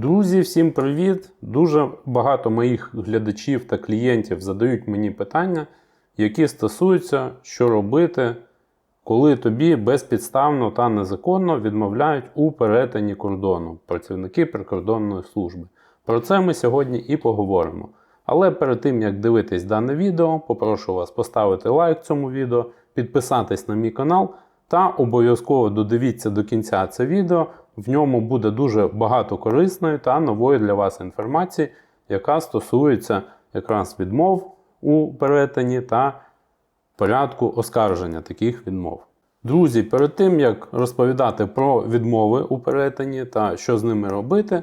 Друзі, всім привіт! Дуже багато моїх глядачів та клієнтів задають мені питання, які стосуються, що робити, коли тобі безпідставно та незаконно відмовляють у перетині кордону працівники прикордонної служби. Про це ми сьогодні і поговоримо. Але перед тим як дивитись дане відео, попрошу вас поставити лайк цьому відео, підписатись на мій канал та обов'язково додивіться до кінця це відео. В ньому буде дуже багато корисної та нової для вас інформації, яка стосується якраз відмов у перетині та порядку оскарження таких відмов. Друзі, перед тим як розповідати про відмови у перетині та що з ними робити,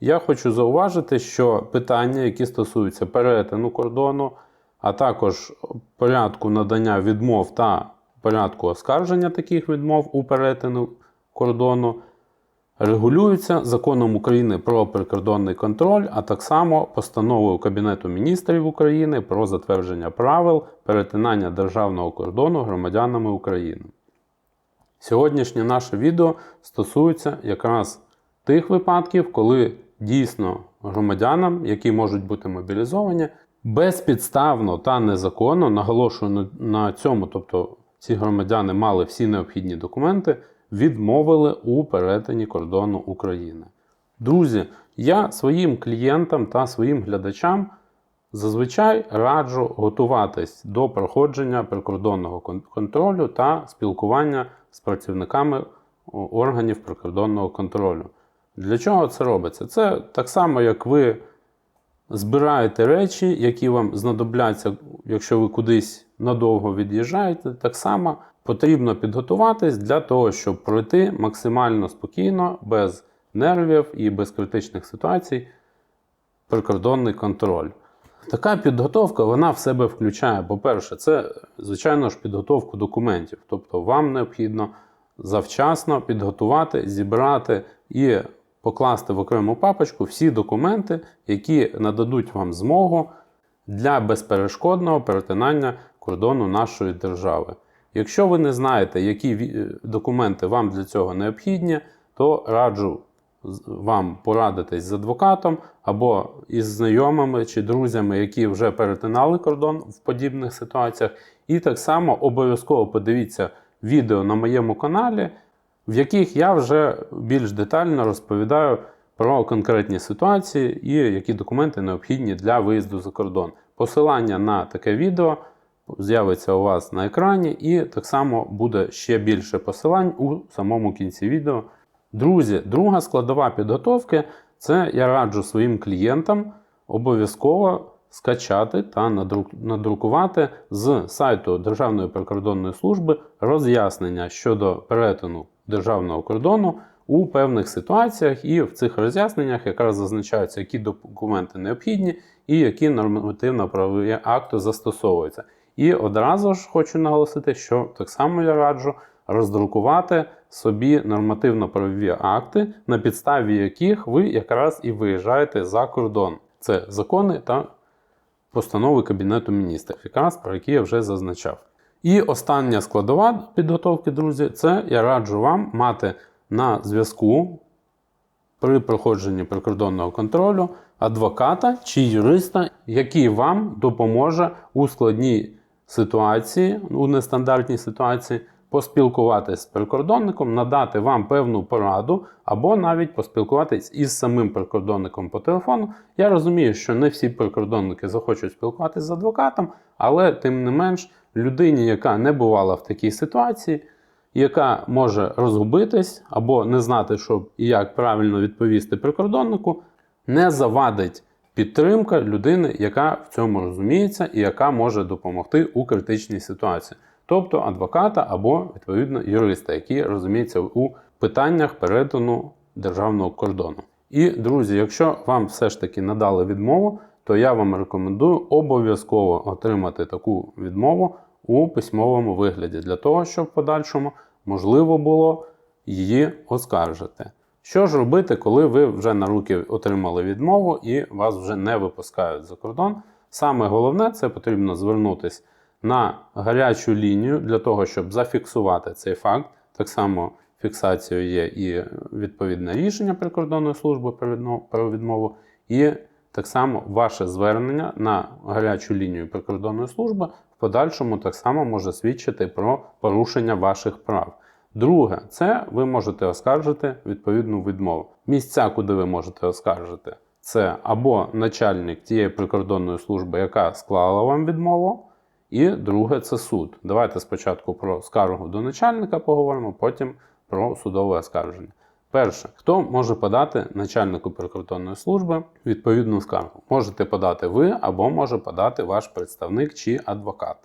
я хочу зауважити, що питання, які стосуються перетину кордону, а також порядку надання відмов та порядку оскарження таких відмов у перетину кордону, регулюються законом України про прикордонний контроль, а так само постановою Кабінету міністрів України про затвердження правил перетинання державного кордону громадянами України. Сьогоднішнє наше відео стосується якраз тих випадків, коли дійсно громадянам, які можуть бути мобілізовані, безпідставно та незаконно, наголошую на- цьому, тобто ці громадяни мали всі необхідні документи, відмовили у перетині кордону України. Друзі, я своїм клієнтам та своїм глядачам зазвичай раджу готуватись до проходження прикордонного контролю та спілкування з працівниками органів прикордонного контролю. Для чого це робиться? Це так само, як ви збираєте речі, які вам знадобляться, якщо ви кудись надовго від'їжджаєте, так само потрібно підготуватись для того, щоб пройти максимально спокійно, без нервів і без критичних ситуацій прикордонний контроль. Така підготовка вона в себе включає, по-перше, це, звичайно ж, підготовку документів. Тобто вам необхідно завчасно підготувати, зібрати і покласти в окрему папочку всі документи, які нададуть вам змогу для безперешкодного перетинання кордону нашої держави. Якщо ви не знаєте, які документи вам для цього необхідні, то раджу вам порадитись з адвокатом або із знайомими чи друзями, які вже перетинали кордон в подібних ситуаціях. І так само обов'язково подивіться відео на моєму каналі, в яких я вже більш детально розповідаю про конкретні ситуації і які документи необхідні для виїзду за кордон. Посилання на таке відео з'явиться у вас на екрані, і так само буде ще більше посилань у самому кінці відео. Друзі, друга складова підготовки це я раджу своїм клієнтам обов'язково скачати та надрукувати з сайту Державної прикордонної служби роз'яснення щодо перетину державного кордону у певних ситуаціях, і в цих роз'ясненнях якраз зазначаються, які документи необхідні і які нормативно-правові акти застосовуються. І одразу ж хочу наголосити, що так само я раджу роздрукувати собі нормативно-правові акти, на підставі яких ви якраз і виїжджаєте за кордон. Це закони та постанови Кабінету міністрів, якраз про які я вже зазначав. І остання складова підготовки, друзі, це я раджу вам мати на зв'язку при проходженні прикордонного контролю адвоката чи юриста, який вам допоможе у складній ситуації, у нестандартній ситуації, поспілкуватись з прикордонником, надати вам певну пораду, або навіть поспілкуватись із самим прикордонником по телефону. Я розумію, що не всі прикордонники захочуть спілкуватися з адвокатом, але тим не менш, людині, яка не бувала в такій ситуації, яка може розгубитись або не знати, що і як правильно відповісти прикордоннику, не завадить підтримка людини, яка в цьому розуміється і яка може допомогти у критичній ситуації, тобто адвоката або відповідно юриста, який розуміється у питаннях перетину державного кордону. І друзі, якщо вам все ж таки надали відмову, то я вам рекомендую обов'язково отримати таку відмову у письмовому вигляді для того, щоб в подальшому можливо було її оскаржити. Що ж робити, коли ви вже на руки отримали відмову і вас вже не випускають за кордон? Саме головне це потрібно звернутися на гарячу лінію для того, щоб зафіксувати цей факт. Так само фіксацією є і відповідне рішення прикордонної служби про відмову, і так само ваше звернення на гарячу лінію прикордонної служби в подальшому так само може свідчити про порушення ваших прав. Друге, це ви можете оскаржити відповідну відмову. Місця, куди ви можете оскаржити, це або начальник тієї прикордонної служби, яка склала вам відмову, і друге це суд. Давайте спочатку про скаргу до начальника поговоримо, потім про судове оскарження. Перше, хто може подати начальнику прикордонної служби відповідну скаргу? Можете подати ви або може подати ваш представник чи адвокат.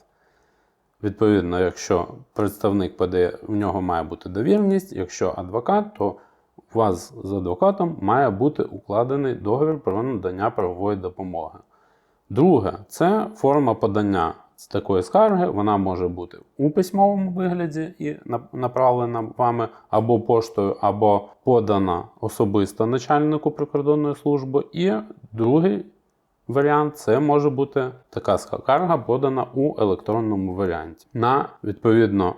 Відповідно, якщо представник подає, в нього має бути довірність, якщо адвокат, то у вас з адвокатом має бути укладений договір про надання правової допомоги. Друге, це форма подання з такої скарги. Вона може бути у письмовому вигляді і направлена вами або поштою, або подана особисто начальнику прикордонної служби. І другий варіант це може бути така скарга подана у електронному варіанті на відповідно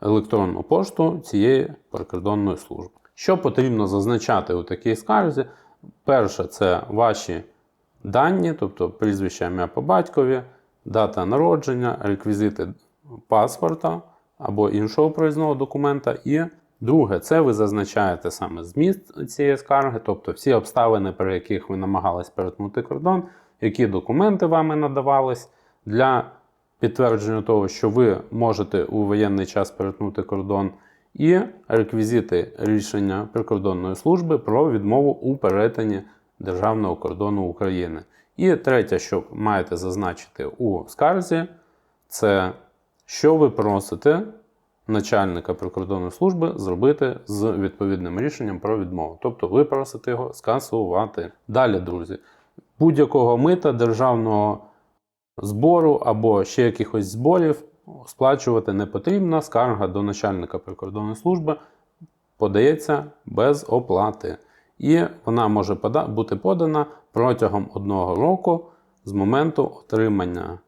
електронну пошту цієї прикордонної служби. Що потрібно зазначати у такій скарзі? Перше, це ваші дані, тобто прізвище ім'я по батькові, дата народження, реквізити паспорта або іншого проїзного документа. І друге, це ви зазначаєте саме зміст цієї скарги, тобто всі обставини, при яких ви намагались перетнути кордон, які документи вами надавались для підтвердження того, що ви можете у воєнний час перетнути кордон, і реквізити рішення прикордонної служби про відмову у перетині державного кордону України. І третє, що маєте зазначити у скарзі, це що ви просите начальника прикордонної служби зробити з відповідним рішенням про відмову. Тобто ви просите його скасувати. Далі, друзі, будь-якого мита державного збору або ще якихось зборів сплачувати не потрібно. Скарга до начальника прикордонної служби подається без оплати. І вона може бути подана протягом одного року з моменту отримання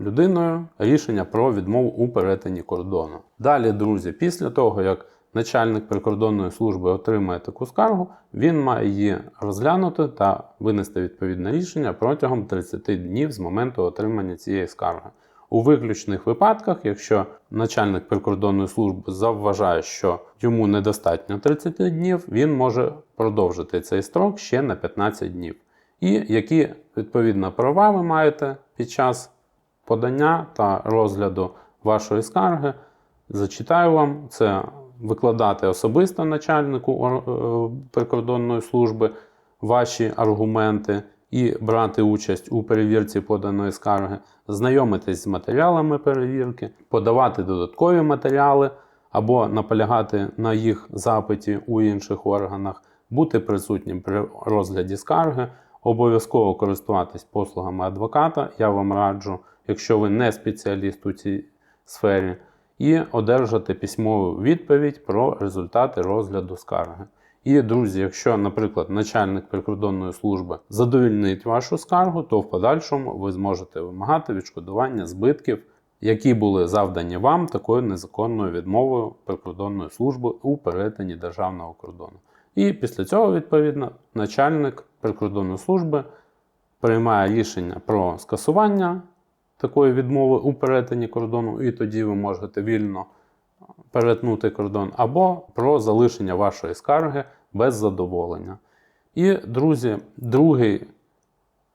людиною рішення про відмову у перетині кордону. Далі, друзі, після того, як начальник прикордонної служби отримає таку скаргу, він має її розглянути та винести відповідне рішення протягом 30 днів з моменту отримання цієї скарги. У виключних випадках, якщо начальник прикордонної служби завважає, що йому недостатньо 30 днів, він може продовжити цей строк ще на 15 днів. І які відповідно права ви маєте під час подання та розгляду вашої скарги, зачитаю вам це викладати особисто начальнику е, прикордонної служби ваші аргументи і брати участь у перевірці поданої скарги, знайомитись з матеріалами перевірки, подавати додаткові матеріали або наполягати на їх запиті у інших органах, бути присутнім при розгляді скарги, обов'язково користуватись послугами адвоката. Я вам раджу, якщо ви не спеціаліст у цій сфері, і одержати письмову відповідь про результати розгляду скарги. І, друзі, якщо, наприклад, начальник прикордонної служби задовільнить вашу скаргу, то в подальшому ви зможете вимагати відшкодування збитків, які були завдані вам такою незаконною відмовою прикордонної служби у перетині державного кордону. І після цього, відповідно, начальник прикордонної служби приймає рішення про скасування такої відмови у перетині кордону, і тоді ви можете вільно перетнути кордон, або про залишення вашої скарги без задоволення. І, друзі, другий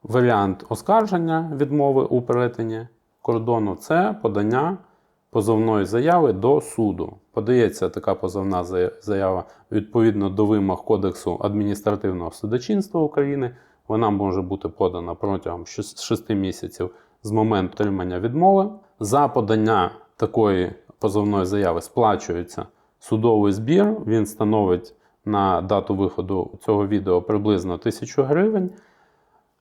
варіант оскарження відмови у перетині кордону це подання позовної заяви до суду. Подається така позовна заява відповідно до вимог Кодексу адміністративного судочинства України. Вона може бути подана протягом 6 місяців з моменту отримання відмови. За подання такої позовної заяви сплачується судовий збір. Він становить на дату виходу цього відео приблизно 1000 гривень.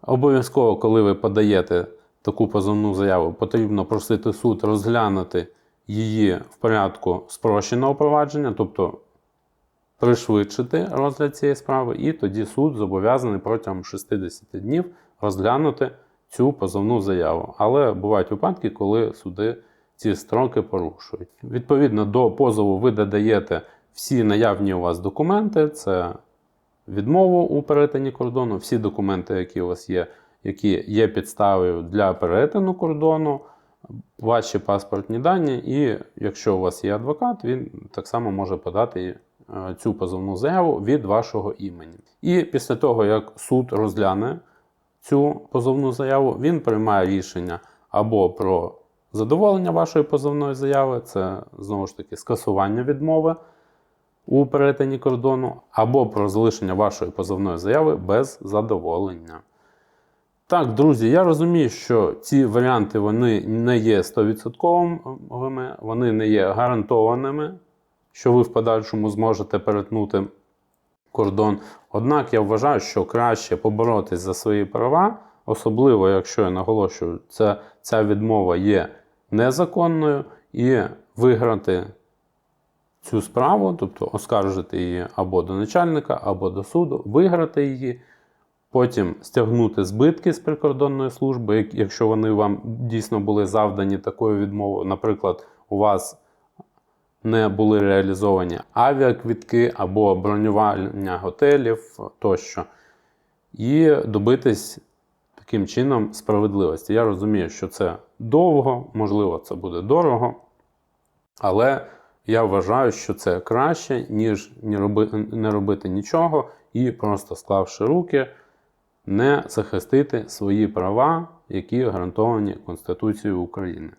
Обов'язково, коли ви подаєте таку позовну заяву, потрібно просити суд розглянути її в порядку спрощеного провадження, тобто пришвидшити розгляд цієї справи, і тоді суд зобов'язаний протягом 60 днів розглянути цю позовну заяву. Але бувають випадки, коли суди ці строки порушують. Відповідно до позову ви додаєте всі наявні у вас документи, це відмову у перетині кордону, всі документи, які у вас є, які є підставою для перетину кордону, ваші паспортні дані, і якщо у вас є адвокат, він так само може подати е, цю позовну заяву від вашого імені. І після того, як суд розгляне цю позовну заяву, він приймає рішення або про задоволення вашої позовної заяви, це знову ж таки скасування відмови у перетині кордону, або про залишення вашої позовної заяви без задоволення. Так, друзі, я розумію, що ці варіанти вони не є 100%, вони не є гарантованими, що ви в подальшому зможете перетнути кордон. Однак я вважаю, що краще поборотись за свої права, особливо, якщо я наголошую, це, ця відмова є незаконною, і виграти цю справу, тобто оскаржити її або до начальника, або до суду, виграти її, потім стягнути збитки з прикордонної служби, якщо вони вам дійсно були завдані такою відмовою. Наприклад, у вас не були реалізовані авіаквітки або бронювання готелів тощо, і добитись таким чином справедливості. Я розумію, що це довго, можливо, це буде дорого, але я вважаю, що це краще, ніж не робити нічого і просто склавши руки, не захистити свої права, які гарантовані Конституцією України.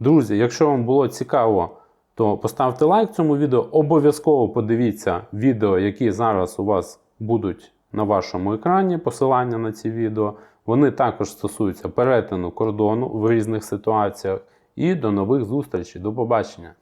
Друзі, якщо вам було цікаво, то поставте лайк цьому відео. Обов'язково подивіться відео, які зараз у вас будуть на вашому екрані, посилання на ці відео. Вони також стосуються перетину кордону в різних ситуаціях. І до нових зустрічей. До побачення!